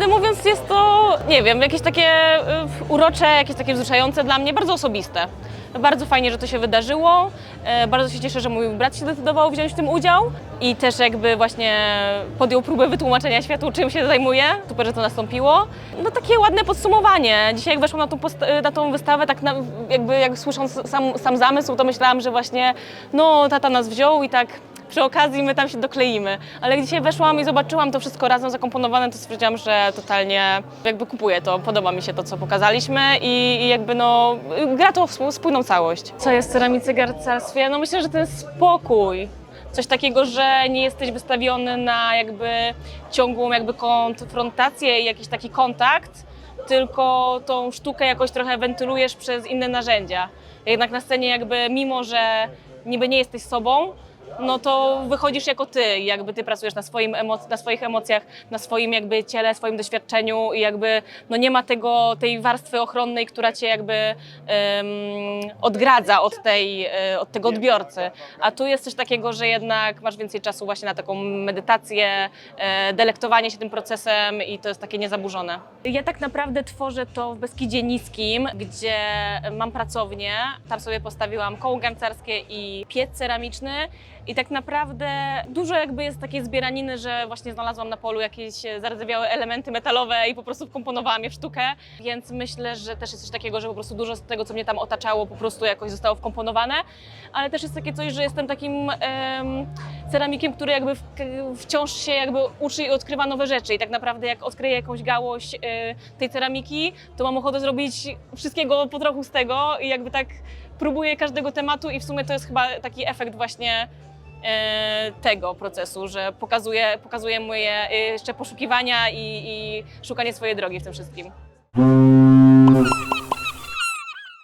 Prawdę mówiąc, jest to, nie wiem, jakieś takie y, urocze, jakieś takie wzruszające dla mnie, bardzo osobiste. Bardzo fajnie, że to się wydarzyło. E, Bardzo się cieszę, że mój brat się zdecydował wziąć w tym udział i też jakby właśnie podjął próbę wytłumaczenia światu, czym się zajmuje. Super, że to nastąpiło. No takie ładne podsumowanie. Dzisiaj jak weszłam na tą, posta- na tą wystawę, tak na, jakby jak słysząc sam, sam zamysł, to myślałam, że właśnie no tata nas wziął i tak przy okazji my tam się dokleimy. Ale jak dzisiaj weszłam i zobaczyłam to wszystko razem zakomponowane, to stwierdziłam, że totalnie jakby kupuję to, podoba mi się to, co pokazaliśmy i, i jakby no gra to w sp- spójną całość. Co jest w ceramice garcarstwie? No myślę, że ten spokój. Coś takiego, że nie jesteś wystawiony na jakby ciągłą jakby konfrontację i jakiś taki kontakt, tylko tą sztukę jakoś trochę wentylujesz przez inne narzędzia. Jednak na scenie jakby mimo, że niby nie jesteś sobą, no to wychodzisz jako ty, jakby ty pracujesz na, swoim emoc- na swoich emocjach, na swoim jakby ciele, swoim doświadczeniu i jakby no nie ma tego, tej warstwy ochronnej, która cię jakby em, odgradza od, tej, e, od tego odbiorcy. A tu jest coś takiego, że jednak masz więcej czasu właśnie na taką medytację, e, delektowanie się tym procesem i to jest takie niezaburzone. Ja tak naprawdę tworzę to w Beskidzie Niskim, gdzie mam pracownię. Tam sobie postawiłam koło garncarskie i piec ceramiczny i tak naprawdę dużo jakby jest takiej zbieraniny, że właśnie znalazłam na polu jakieś e, zardzewiałe elementy metalowe i po prostu wkomponowałam je w sztukę, więc myślę, że też jest coś takiego, że po prostu dużo z tego, co mnie tam otaczało, po prostu jakoś zostało wkomponowane, ale też jest takie coś, że jestem takim em, ceramikiem, który jakby w, wciąż się jakby uczy i odkrywa nowe rzeczy. I tak naprawdę jak odkryję jakąś gałąź e, tej ceramiki, to mam ochotę zrobić wszystkiego po trochu z tego i jakby tak próbuję każdego tematu i w sumie to jest chyba taki efekt właśnie tego procesu, że pokazuje, pokazuje moje e, jeszcze poszukiwania i, i szukanie swojej drogi w tym wszystkim.